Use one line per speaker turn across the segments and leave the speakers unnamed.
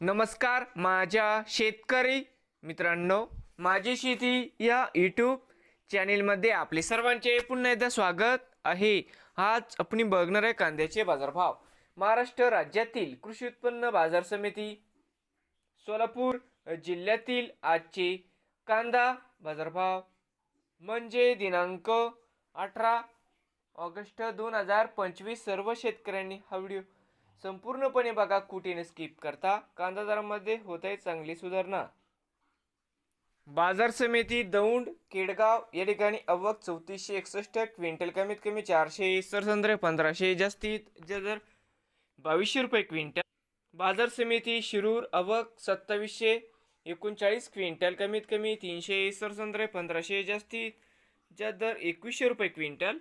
नमस्कार माझ्या शेतकरी मित्रांनो माझी शेती या यूट्यूब चॅनेलमध्ये आपले सर्वांचे पुन्हा एकदा स्वागत आहे. आज आपण बघणार आहे कांद्याचे बाजारभाव. महाराष्ट्र राज्यातील कृषी उत्पन्न बाजार समिती सोलापूर जिल्ह्यातील आजचे कांदा बाजारभाव. म्हणजे दिनांक अठरा ऑगस्ट दोन हजार पंचवीस सर्व शेतकऱ्यांनी हा व्हिडिओ संपूर्णपणे बघा कुठेने स्किप करता. कांदा दरामध्ये होत आहे चांगली सुधारणा. बाजार समिती दौंड केडगाव या ठिकाणी अवक चौतीसशे एकसष्ट क्विंटल कमीत कमी चारशे सरसंद्रे पंधराशे जास्तीत जर बावीसशे रुपये क्विंटल. बाजार समिती शिरूर अवक सत्तावीसशे एकोणचाळीस क्विंटल कमीत कमी तीनशे सरसंद्रे पंधराशे जास्तीत ज्या दर एकवीसशे रुपये क्विंटल.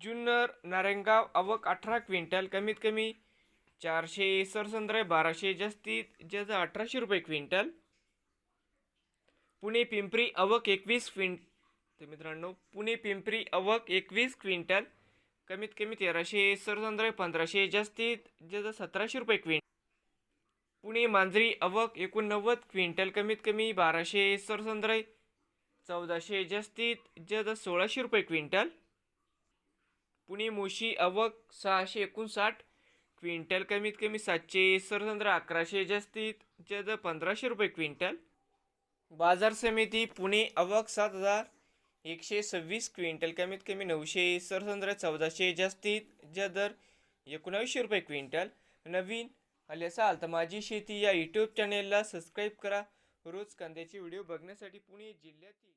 जुन्नर नारायणगाव आवक अठरा क्विंटल कमीत कमी चारशे सरसंद्रे बाराशे जास्तीत जज अठराशे रुपये क्विंटल. पुणे पिंपरी अवक एकवीस क्विंट तर मित्रांनो पुणे पिंपरी अवक एकवीस क्विंटल कमीत कमी तेराशे सरसंद्रे पंधराशे जास्तीत ज्याचं सतराशे रुपये क्विंटल पुणे मांजरी अवक एकोणनव्वद क्विंटल कमीत कमी बाराशे सरसंद्रे चौदाशे जास्तीत ज्याचं सोळाशे रुपये क्विंटल. पुणे मोशी अवक सहाशे एकोणसाठ क्विंटल कमीत कमी सातशे सरसंद्र अकराशे जास्तीत ज्याचं पंधराशे रुपये क्विंटल. बाजार समिती पुणे अवक सात हजार एकशे सव्वीस क्विंटल कमीत कमी नऊशे सरसंद्र चौदाशे जास्तीत ज्या दर एकोणावीसशे रुपये क्विंटल. नवीन आले असाल तर माझी शेती या यूट्यूब चॅनेलला सबस्क्राईब करा. रोज कांद्याचे व्हिडिओ बघण्यासाठी पुणे जिल्ह्यातील